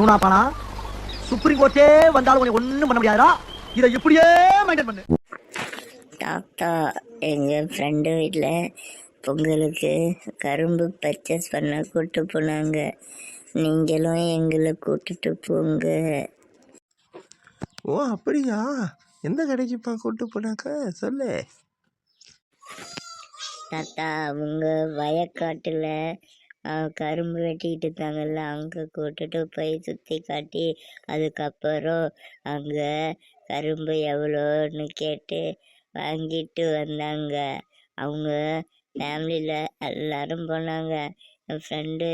சூனாப்பானா supreme கோர்ட்டே வந்தாலும் உனக்கு ஒண்ணும் பண்ண முடியாதுடா. இதை இப்படியே மெயின்டைன் பண்ணு. தாத்தா எங்கள் ஃப்ரெண்டு வீட்டில் பொங்கலுக்கு கரும்பு பர்ச்சேஸ் பண்ண கூட்டு போனாங்க. நீங்களும் எங்களை கூட்டிட்டு போங்க. ஓ அப்படியா? எந்த கடைக்குப்பா கூட்டு போனாக்க? சொல்லு. தாத்தா அவங்க வயக்காட்டில் கரும்பு வெட்டிக்கிட்டு இருந்தாங்கல்ல அங்கே கூட்டுட்டு போய் சுற்றி காட்டி அதுக்கப்புறம் அங்கே கரும்பு எவ்வளோன்னு கேட்டு வாங்கிட்டு வந்தாங்க. அவங்க ஃபேமிலியில் எல்லாரும் போனாங்க. என் ஃப்ரெண்டு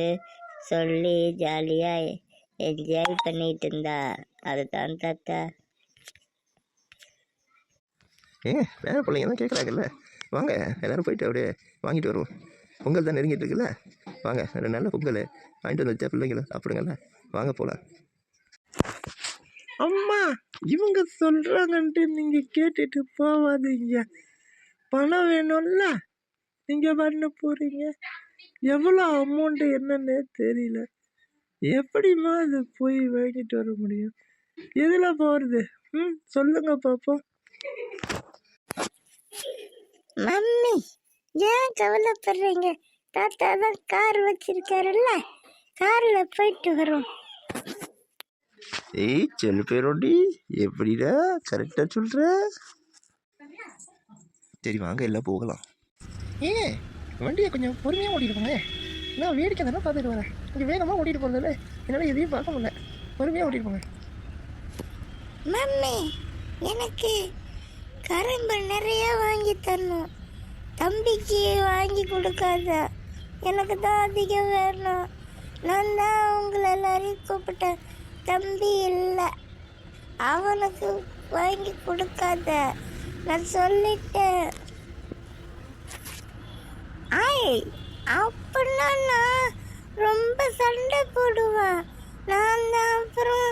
சொல்லி ஜாலியாக என்ஜாய் பண்ணிட்டு இருந்தா. அதுதான் தாத்தா. ஏ வேற பிள்ளைங்க தான் கேட்குறாங்கல்ல வாங்க எல்லோரும் போயிட்டு அப்படியே வாங்கிட்டு வருவோம். பொங்கல் தான் நெருங்கிட்டு இருக்குல்ல? வாங்க ரெண்டு நல்ல பொங்கல். வாங்கிட்டு வந்து வச்சா பிள்ளைங்கள சாப்பிடுங்கல்ல. வாங்க போகலாம் அம்மா இவங்க சொல்கிறாங்கன்ட்டு நீங்கள் கேட்டுட்டு போவாதீங்க. பணம் வேணும்ல நீங்கள் பண்ண போகிறீங்க எவ்வளோ அமௌண்ட்டு என்னன்னே தெரியல. எப்படிம்மா அது போய் வாங்கிட்டு வர முடியும்? எதில் போகிறது ம் சொல்லுங்க பார்ப்போம் மம்மி ஏன் கவலைப்படுறீங்க? தாத்தா தான் கார் வச்சிருக்காருல்ல? கார்ல போயிட்டு வரோம் ஏய் செல்லு பேரோண்டி எப்படிடா கரெக்டாக சொல்கிற சரி வாங்க எல்லாம் போகலாம். ஏ வண்டியை கொஞ்சம் பொறுமையாக ஓட்டிட்டு போங்க. நான் வேடிக்கை தானே பார்த்துட்டு வரேன். இங்கே வேகமாக ஓட்டிட்டு போகிறதில்ல என்னால் எதையும் பார்க்க முடியல. பொறுமையாக ஓட்டிட்டு போங்க. மம்மி எனக்கு கரும்பு நிறைய வாங்கி தரணும். தம்பிக்கு வாங்கி கொடுக்காத. எனக்கு தான் அதிகம் வேணும். நான் தான் உங்களை எல்லாரையும் கூப்பிட்டேன். தம்பி இல்லை. அவனுக்கு வாங்கி கொடுக்காத. நான் சொல்லிட்டேன். ஆய் அப்படின்னா நான் ரொம்ப சண்டை போடுவேன். நான் தான் அப்புறம்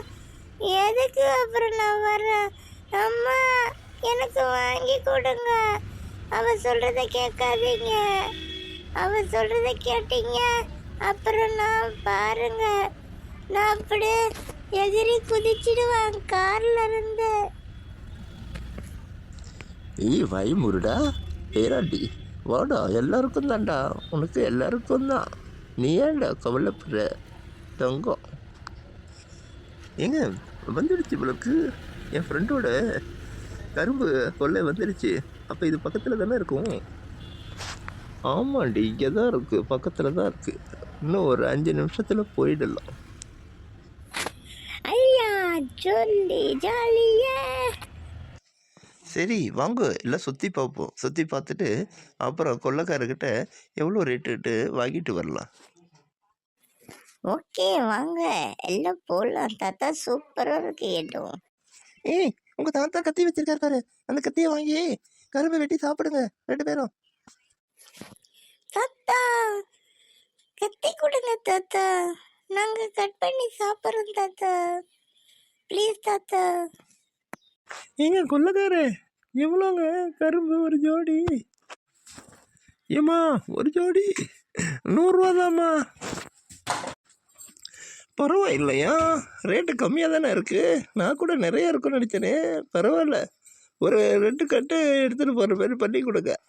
எதுக்கு அப்புறம் நான் வரேன்? அம்மா எனக்கு வாங்கி கொடுங்க. அவ சொல்கிறத கேட்காதீங்க. அவர் சொல்கிறத கேட்டீங்க. அப்புறம் நான் பாருங்க. நான் அப்படியே எதிரி குதிச்சிடுவேன் கார்ல இருந்து. ஏய் வை முருடா. ஏராண்டி வாடா எல்லாருக்கும் தான்டா. உனக்கு எல்லாருக்கும் தான். நீ ஏன்டா கவலைப்படுற? தங்கம். ஏங்க வந்துடுச்சு இவளுக்கு என் ஃப்ரெண்டோட கரும்பு கொள்ளை வந்துடுச்சு. அப்போ இது பக்கத்தில் தானே இருக்கும்? ஆமாண்டி இங்கே தான் இருக்குது பக்கத்தில் தான் இருக்குது இன்னும் ஒரு அஞ்சு நிமிஷத்தில் போயிடலாம். ஐயா ஜொல்லி ஜாலியே. சரி வாங்க எல்லாம் சுற்றி பார்ப்போம். சுற்றி பார்த்துட்டு அப்புறம் கொள்ளைக்காரர்கிட்ட எவ்வளோ ரேட்டுட்டு வாங்கிட்டு வரலாம்? ஓகே வாங்க. எல்லாம் போகலாம் தாத்தா சூப்பராக இருக்கு இடம் ஏய் உங்கள் தாத்தா கத்தி வச்சிருக்காரு பாரு. அந்த கத்தியை வாங்கி கரும்பை வெட்டி சாப்பிடுங்க ரெண்டு பேரும். தாத்தா கத்தி கொடுங்க தாத்தா. நாங்க கட் பண்ணி சாப்பிட்றோம் தாத்தா. ப்ளீஸ் தாத்தா. ஏங்க கொள்ளக்காரு எவ்வளோங்க? கரும்பு ஒரு ஜோடி. ஏம்மா ஒரு ஜோடி? நூறுரூவாதாம்மா. பரவாயில்லையா? ரேட்டு கம்மியாக தானே இருக்குது நான் கூட நிறைய இருக்கும்னு நினச்சேனே. பரவாயில்ல. ஒரு ரெண்டு கட்டு எடுத்துகிட்டு போகிற மாதிரி பண்ணி கொடுங்க.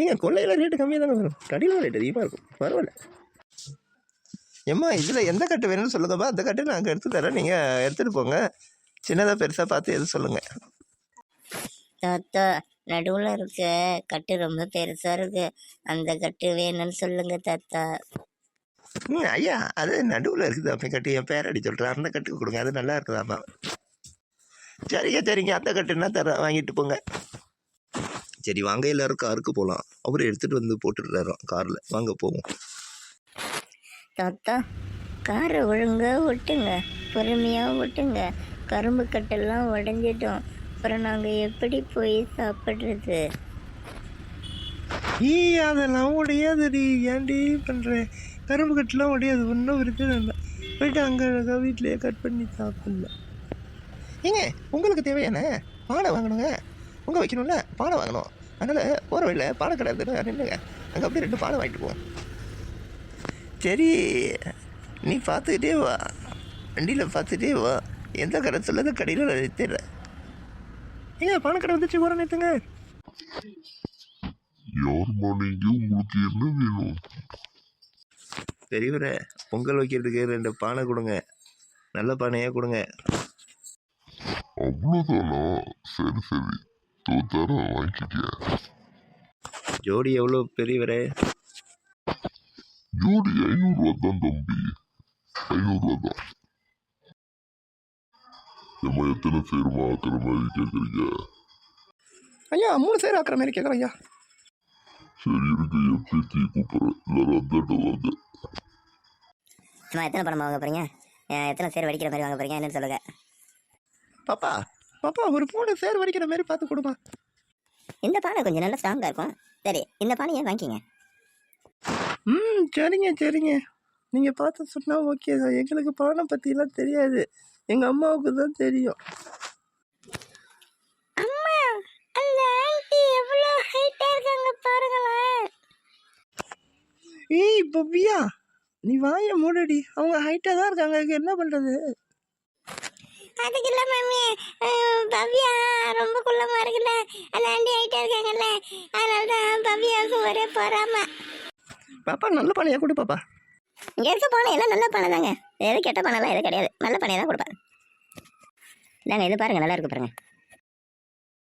ஏங்க கொள்ளையில் ரேட்டு கம்மியாக தானே வரும். கடையில் ரேட் அதிகமாக இருக்கும். பரவாயில்ல. ஏம்மா இதில் எந்த கட்டு வேணும்னு சொல்லுங்கப்பா அந்த கட்டு நாங்கள் எடுத்து தரேன். நீங்கள் எடுத்துகிட்டு போங்க. சின்னதாக பெருசாக பார்த்து எது சொல்லுங்கள் தாத்தா நடுவில் இருக்க கட்டு ரொம்ப பெருசா இருக்கு. அந்த கட்டு வேணும்னு சொல்லுங்க தாத்தா. ம் ஐயா அது நடுவில் இருக்குது? அப்படி கட்டு என் பேரடி சொல்கிறேன் அந்த கட்டுக்கு கொடுங்க. அது நல்லா இருக்குதாம்மா. சரிங்க சரிங்க. அந்த கட்டுன்னா தர வாங்கிட்டு போங்க. சரி வாங்க எல்லாரும் காருக்கு போகலாம் அவர் எடுத்துகிட்டு வந்து போட்டுடுறாராம் காரில். வாங்க போவோம். தாத்தா காரை ஒழுங்கா ஓட்டுங்க. பொறுமையா ஓட்டுங்க. கரும்பு கட்டெல்லாம் உடஞ்சிட்டோம். அப்புறம் நாங்க எப்படி போய் சாப்பிடுறது? ஈ அதெல்லாம் உடையாதுடி ஏன்டி பண்ணுறேன் கரும்பு கட்டுலாம் உடையாது. ஒன்றும் இருக்குது இல்லை. போயிட்டு அங்கே வீட்டிலேயே கட் பண்ணி சாப்பிடலாம். ஏங்க உங்களுக்கு தேவையான? பானை வாங்கணுங்க. பொங்க வைக்கணும்ல? பானை வாங்கணும். அதனால் போகிற வழியில் கடை இருக்குன்னு நின்றுங்க அங்கே அப்படியே ரெண்டு பானை வாங்கிட்டு போவோம். சரி நீ பார்த்துக்கிட்டே வா. வண்டியில் பார்த்துட்டே வா. எந்த கடை சொல்லாத கடையில் நான் நிறுத்திடுறேன். ஏங்க பணக்கடை வந்துச்சு ஓரம் நிறுத்துங்க. யாரும்மா நீங்க உங்களுக்கு என்ன வேணும்? பெரியவரே பொங்கல் வைக்கிறதுக்கு ரெண்டு பானை கொடுங்க. நல்ல பானையாக கொடுங்க. அவ்வளோதானா சரி சரி. தோத்தார வாங்கிக்க ஜோடி எவ்வளோ பெரியவரே? ஜோடி ஐநூறுரூவா தான் தம்பி. ஐநூறுரூவா தான். ஏம்மா எத்தனை பேருமா ஆக்கிற மாதிரி கேட்குறீங்க ஐயா மூணு சேர் ஆக்குற மாதிரி கேட்குறேன் ஐயா. சரி இருக்கு என் பேத்தி கூப்பிட்றேன். எல்லாரும் அந்தாண்ட வாங்க. சும்மா எத்தனை பணம் வாங்க போறீங்க? அஹ் எத்தனை சேர் வடிக்கிற மாதிரி வாங்க போறீங்க? என்னன்னு சொல்லுங்க. பாப்பா பாப்பா ஒரு மூணு சேர் வரைக்கிற மாதிரி பார்த்து கொடுமா. இந்த பானை கொஞ்சம் நல்லா ஸ்ட்ராங்காக இருக்கும். சரி இந்த பானையை வாங்கிக்கிங்க. ம் சரிங்க சரிங்க. நீங்கள் பார்த்து சொன்னால் ஓகே தான். எங்களுக்கு பானை பற்றிலாம் தெரியாது. எங்கள் அம்மாவுக்கு தான் தெரியும். அம்மா அந்த ஆண்டி எவ்வளோ ஹைட்டாக இருக்காங்க பாருங்களேன். ஏய் பப்பியா நீ வாய மூடடி. அவங்க ஹைட்டாக தான் இருக்காங்க. என்ன பண்ணுறது அதுக்கு இல்லை மம்மி பவ்யா ரொம்ப குள்ளமாக இருக்குல்ல. அந்த ஆண்டி ஹைட்டாக இருக்காங்கல்ல. அதனால தான் பவ்யாவுக்கு ஒரே பொறாம. பாப்பா நல்ல பானையாக கொடு பாப்பா. இங்கே இருக்க பானை எல்லாம் நல்ல பானை தாங்க. எது கெட்ட பானைலாம் எதுவும் கிடையாது. நல்ல பானையை தான் கொடுப்பேன். இந்தாங்க இது பாருங்க நல்லா இருக்கு பாருங்க.